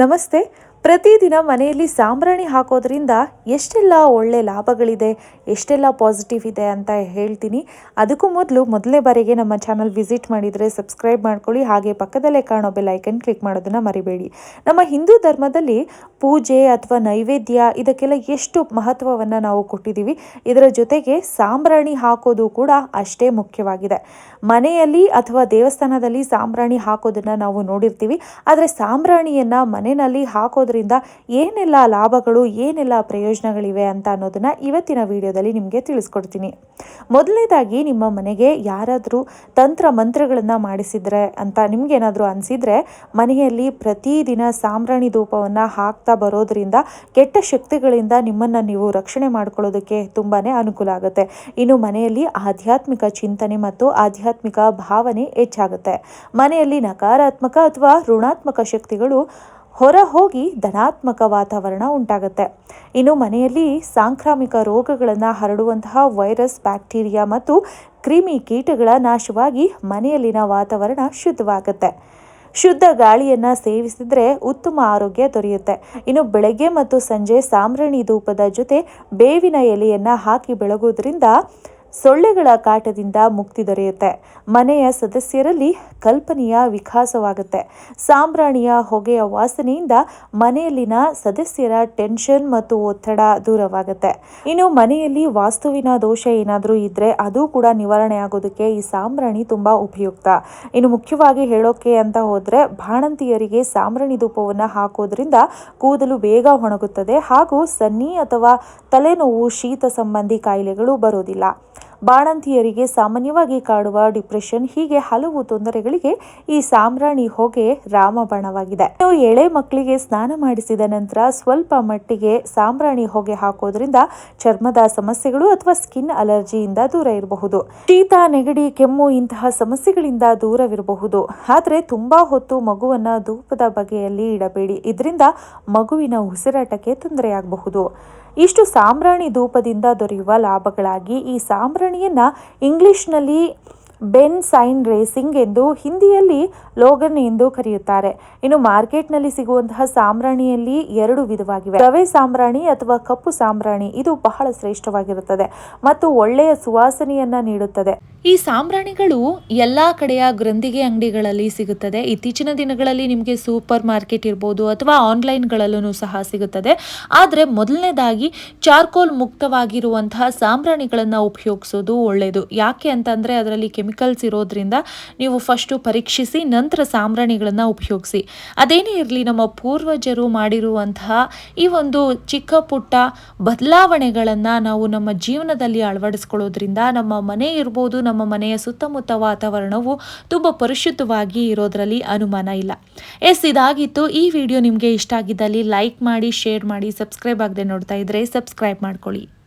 नमस्ते। ಪ್ರತಿದಿನ ಮನೆಯಲ್ಲಿ ಸಾಂಬ್ರಾಣಿ ಹಾಕೋದ್ರಿಂದ ಎಷ್ಟೆಲ್ಲ ಒಳ್ಳೆ ಲಾಭಗಳಿದೆ, ಎಷ್ಟೆಲ್ಲ ಪಾಸಿಟಿವ್ ಇದೆ ಅಂತ ಹೇಳ್ತೀನಿ. ಅದಕ್ಕೂ ಮೊದಲು ಮೊದಲನೇ ಬಾರಿಗೆ ನಮ್ಮ ಚಾನಲ್ ವಿಸಿಟ್ ಮಾಡಿದರೆ ಸಬ್ಸ್ಕ್ರೈಬ್ ಮಾಡ್ಕೊಳ್ಳಿ. ಹಾಗೆ ಪಕ್ಕದಲ್ಲೇ ಕಾಣೋ ಬೆಲ್ ಐಕನ್ ಕ್ಲಿಕ್ ಮಾಡೋದನ್ನು ಮರಿಬೇಡಿ. ನಮ್ಮ ಹಿಂದೂ ಧರ್ಮದಲ್ಲಿ ಪೂಜೆ ಅಥವಾ ನೈವೇದ್ಯ ಇದಕ್ಕೆಲ್ಲ ಎಷ್ಟು ಮಹತ್ವವನ್ನು ನಾವು ಕೊಟ್ಟಿದ್ದೀವಿ, ಇದರ ಜೊತೆಗೆ ಸಾಂಬ್ರಾಣಿ ಹಾಕೋದು ಕೂಡ ಅಷ್ಟೇ ಮುಖ್ಯವಾಗಿದೆ. ಮನೆಯಲ್ಲಿ ಅಥವಾ ದೇವಸ್ಥಾನದಲ್ಲಿ ಸಾಂಬ್ರಾಣಿ ಹಾಕೋದನ್ನು ನಾವು ನೋಡಿರ್ತೀವಿ, ಆದರೆ ಸಾಂಬ್ರಾಣಿಯನ್ನು ಮನೆಯಲ್ಲಿ ಹಾಕೋದ್ರಿಂದ ಏನೆಲ್ಲ ಲಾಭಗಳು, ಏನೆಲ್ಲ ಪ್ರಯೋಜನಗಳಿವೆ ಅಂತ ಅನ್ನೋದನ್ನ ಇವತ್ತಿನ ವಿಡಿಯೋದಲ್ಲಿ ನಿಮಗೆ ತಿಳಿಸ್ಕೊಡ್ತೀನಿ. ಮೊದಲನೇದಾಗಿ ನಿಮ್ಮ ಮನೆಗೆ ಯಾರಾದರೂ ತಂತ್ರ ಮಂತ್ರಗಳನ್ನು ಮಾಡಿಸಿದ್ರೆ ಅಂತ ನಿಮ್ಗೇನಾದರೂ ಅನಿಸಿದ್ರೆ ಮನೆಯಲ್ಲಿ ಪ್ರತಿದಿನ ಸಾಂಬ್ರಾಣಿ ಧೂಪವನ್ನು ಹಾಕ್ತಾ ಬರೋದ್ರಿಂದ ಕೆಟ್ಟ ಶಕ್ತಿಗಳಿಂದ ನಿಮ್ಮನ್ನು ನೀವು ರಕ್ಷಣೆ ಮಾಡ್ಕೊಳ್ಳೋದಕ್ಕೆ ತುಂಬಾ ಅನುಕೂಲ ಆಗುತ್ತೆ. ಇನ್ನು ಮನೆಯಲ್ಲಿ ಆಧ್ಯಾತ್ಮಿಕ ಚಿಂತನೆ ಮತ್ತು ಆಧ್ಯಾತ್ಮಿಕ ಭಾವನೆ ಹೆಚ್ಚಾಗುತ್ತೆ. ಮನೆಯಲ್ಲಿ ನಕಾರಾತ್ಮಕ ಅಥವಾ ಋಣಾತ್ಮಕ ಶಕ್ತಿಗಳು ಹೊರ ಹೋಗಿ ಧನಾತ್ಮಕ ವಾತಾವರಣ ಉಂಟಾಗುತ್ತೆ. ಇನ್ನು ಮನೆಯಲ್ಲಿ ಸಾಂಕ್ರಾಮಿಕ ರೋಗಗಳನ್ನು ಹರಡುವಂತಹ ವೈರಸ್, ಬ್ಯಾಕ್ಟೀರಿಯಾ ಮತ್ತು ಕ್ರಿಮಿ ಕೀಟಗಳ ನಾಶವಾಗಿ ಮನೆಯಲ್ಲಿನ ವಾತಾವರಣ ಶುದ್ಧವಾಗುತ್ತೆ. ಶುದ್ಧ ಗಾಳಿಯನ್ನು ಸೇವಿಸಿದರೆ ಉತ್ತಮ ಆರೋಗ್ಯ ದೊರೆಯುತ್ತೆ. ಇನ್ನು ಬೆಳಗ್ಗೆ ಮತ್ತು ಸಂಜೆ ಸಾಮ್ರಾಣಿ ಧೂಪದ ಜೊತೆ ಬೇವಿನ ಎಲೆಯನ್ನು ಹಾಕಿ ಬೆಳಗೋದ್ರಿಂದ ಸೊಳ್ಳೆಗಳ ಕಾಟದಿಂದ ಮುಕ್ತಿ ದೊರೆಯುತ್ತೆ. ಮನೆಯ ಸದಸ್ಯರಲ್ಲಿ ಕಲ್ಪನೆಯ ವಿಕಾಸವಾಗುತ್ತೆ. ಸಾಂಬ್ರಾಣಿಯ ಹೊಗೆಯ ವಾಸನೆಯಿಂದ ಮನೆಯಲ್ಲಿನ ಸದಸ್ಯರ ಟೆನ್ಷನ್ ಮತ್ತು ಒತ್ತಡ ದೂರವಾಗುತ್ತೆ. ಇನ್ನು ಮನೆಯಲ್ಲಿ ವಾಸ್ತುವಿನ ದೋಷ ಏನಾದರೂ ಇದ್ದರೆ ಅದು ಕೂಡ ನಿವಾರಣೆ ಆಗೋದಕ್ಕೆ ಈ ಸಾಂಬ್ರಾಣಿ ತುಂಬ ಉಪಯುಕ್ತ. ಇನ್ನು ಮುಖ್ಯವಾಗಿ ಹೇಳೋಕೆ ಅಂತ ಹೋದರೆ ಬಾಣಂತಿಯರಿಗೆ ಸಾಂಬ್ರಾಣಿ ಧೂಪವನ್ನು ಹಾಕೋದ್ರಿಂದ ಕೂದಲು ಬೇಗ ಒಣಗುತ್ತದೆ ಹಾಗೂ ಸನ್ನಿ ಅಥವಾ ತಲೆನೋವು ಶೀತ ಸಂಬಂಧಿ ಕಾಯಿಲೆಗಳು ಬರೋದಿಲ್ಲ. ಬಾಣಂತಿಯರಿಗೆ ಸಾಮಾನ್ಯವಾಗಿ ಕಾಡುವ ಡಿಪ್ರೆಷನ್, ಹೀಗೆ ಹಲವು ತೊಂದರೆಗಳಿಗೆ ಈ ಸಾಮ್ರಾಣಿ ಹೊಗೆ ರಾಮಬಾಣವಾಗಿದೆ. ಎಳೆ ಮಕ್ಕಳಿಗೆ ಸ್ನಾನ ಮಾಡಿಸಿದ ನಂತರ ಸ್ವಲ್ಪ ಮಟ್ಟಿಗೆ ಸಾಂಬ್ರಾಣಿ ಹೊಗೆ ಹಾಕೋದ್ರಿಂದ ಚರ್ಮದ ಸಮಸ್ಯೆಗಳು ಅಥವಾ ಸ್ಕಿನ್ ಅಲರ್ಜಿಯಿಂದ ದೂರ ಇರಬಹುದು. ಶೀತ, ನೆಗಡಿ, ಕೆಮ್ಮು ಇಂತಹ ಸಮಸ್ಯೆಗಳಿಂದ ದೂರವಿರಬಹುದು. ಆದರೆ ತುಂಬಾ ಹೊತ್ತು ಮಗುವನ್ನ ಧೂಪದ ಬಗೆಯಲ್ಲಿ ಇಡಬೇಡಿ. ಇದರಿಂದ ಮಗುವಿನ ಉಸಿರಾಟಕ್ಕೆ ತೊಂದರೆಯಾಗಬಹುದು. ಇಷ್ಟು ಸಾಂಬ್ರಾಣಿ ಧೂಪದಿಂದ ದೊರೆಯುವ ಲಾಭಗಳಾಗಿ ಈ ಸಾಂಬ್ರಾಣಿಯನ್ನು ಇಂಗ್ಲಿಷ್ನಲ್ಲಿ ಬೆನ್ ಸೈನ್ ರೇಸಿಂಗ್ ಎಂದು ಹಿಂದಿಯಲ್ಲಿ ಲೋಗನ್ ಎಂದು ಕರೆಯುತ್ತಾರೆ. ಇನ್ನು ಮಾರ್ಕೆಟ್ನಲ್ಲಿ ಸಿಗುವಂತಹ ಸಾಂಬ್ರಾಣಿಯಲ್ಲಿ ಎರಡು ವಿಧವಾಗಿವೆ. ರವೆ ಸಾಂಬ್ರಾಣಿ ಅಥವಾ ಕಪ್ಪು ಸಾಂಬ್ರಾಣಿ, ಇದು ಬಹಳ ಶ್ರೇಷ್ಠವಾಗಿರುತ್ತದೆ ಮತ್ತು ಒಳ್ಳೆಯ ಸುವಾಸನೆಯನ್ನ ನೀಡುತ್ತದೆ. ಈ ಸಾಂಬ್ರಾಣಿಗಳು ಎಲ್ಲ ಕಡೆಯ ಗ್ರಂಥಿಗೆ ಅಂಗಡಿಗಳಲ್ಲಿ ಸಿಗುತ್ತದೆ. ಇತ್ತೀಚಿನ ದಿನಗಳಲ್ಲಿ ನಿಮಗೆ ಸೂಪರ್ ಮಾರ್ಕೆಟ್ ಇರ್ಬೋದು ಅಥವಾ ಆನ್ಲೈನ್ಗಳಲ್ಲೂ ಸಹ ಸಿಗುತ್ತದೆ. ಆದರೆ ಮೊದಲನೇದಾಗಿ ಚಾರ್ಕೋಲ್ ಮುಕ್ತವಾಗಿರುವಂತಹ ಸಾಂಬ್ರಾಣಿಗಳನ್ನು ಉಪಯೋಗಿಸೋದು ಒಳ್ಳೆಯದು ಯಾಕೆ ಅಂತಂದರೆ ಅದರಲ್ಲಿ ಕೆಮಿಕಲ್ಸ್ ಇರೋದ್ರಿಂದ ನೀವು ಫಸ್ಟು ಪರೀಕ್ಷಿಸಿ ನಂತರ ಸಾಂಬ್ರಾಣಿಗಳನ್ನು ಉಪಯೋಗಿಸಿ. ಅದೇನೇ ಇರಲಿ ನಮ್ಮ ಪೂರ್ವಜರು ಮಾಡಿರುವಂತಹ ಈ ಒಂದು ಚಿಕ್ಕ ಪುಟ್ಟ ಬದಲಾವಣೆಗಳನ್ನು ನಾವು ನಮ್ಮ ಜೀವನದಲ್ಲಿ ಅಳವಡಿಸ್ಕೊಳ್ಳೋದ್ರಿಂದ ನಮ್ಮ ಮನೆ ಇರ್ಬೋದು, ನಮ್ಮ ಮನೆಯ ಸುತ್ತಮುತ್ತ ವಾತಾವರಣವು ತುಂಬ ಪರಿಶುದ್ಧವಾಗಿ ಇರೋದರಲ್ಲಿ ಅನುಮಾನ ಇಲ್ಲ. ಎಸ್, ಇದಾಗಿತ್ತು. ಈ ವಿಡಿಯೋ ನಿಮಗೆ ಇಷ್ಟ ಆಗಿದ್ದಲ್ಲಿ ಲೈಕ್ ಮಾಡಿ, ಶೇರ್ ಮಾಡಿ, ಸಬ್ಸ್ಕ್ರೈಬ್ ಆಗದೆ ನೋಡ್ತಾ ಇದ್ರೆ ಸಬ್ಸ್ಕ್ರೈಬ್ ಮಾಡ್ಕೊಳ್ಳಿ.